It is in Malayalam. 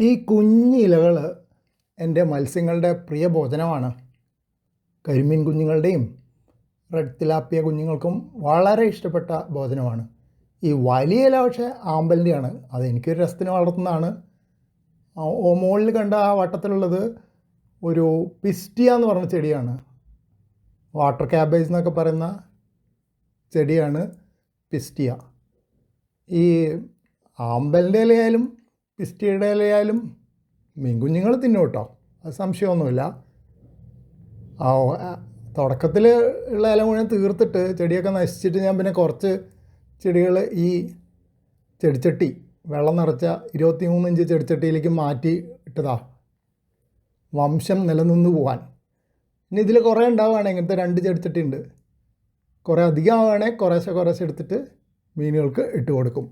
ഈ കുഞ്ഞിലകൾ എന്റെ മത്സ്യങ്ങളുടെ പ്രിയ ഭോജനമാണ്. കരിമീൻ കുഞ്ഞുങ്ങളുടെയും റെഡ് തിലാപ്പിയ കുഞ്ഞുങ്ങൾക്കും വളരെ ഇഷ്ടപ്പെട്ട ഭോജനമാണ്. ഈ വലിയ ഇല പക്ഷേ ആമ്പലിന്റെയാണ്. അത് എനിക്കൊരു രസത്തിന് വളർത്തുന്നതാണ്. മുകളിൽ കണ്ട ആ വട്ടത്തിലുള്ളത് ഒരു പിസ്റ്റിയ എന്ന് പറഞ്ഞ ചെടിയാണ്. വാട്ടർ ക്യാബേജ് എന്നൊക്കെ പറയുന്ന ചെടിയാണ് പിസ്റ്റിയ. ഈ ആമ്പലിന്റെ ഇലയായാലും പിസ്റ്റിയുടെ ഇലയായാലും മീൻ കുഞ്ഞുങ്ങൾ തിന്നും അത് സംശയമൊന്നുമില്ല. ആ തുടക്കത്തിൽ ഉള്ള ഇല മുഴുവൻ തീർത്തിട്ട് ചെടിയൊക്കെ നശിച്ചിട്ട് ഞാൻ പിന്നെ കുറച്ച് ചെടികൾ ഈ ചെടിച്ചട്ടി വെള്ളം നിറച്ച ഇരുപത്തി മൂന്ന് ഇഞ്ച് ചെടിച്ചട്ടിയിലേക്ക് മാറ്റി ഇട്ടതാ. വംശം നിലനിന്ന് പോകാൻ ഇനി ഇതിൽ കുറേ ഉണ്ടാവുകയാണെങ്കിൽ ഇങ്ങനത്തെ രണ്ട് ചെടിച്ചട്ടി ഉണ്ട് കുറേ അധികം ആവുകയാണെങ്കിൽ കുറേശ്ശെ കുറേശ്ശെ എടുത്തിട്ട് മീനുകൾക്ക് ഇട്ട് കൊടുക്കും.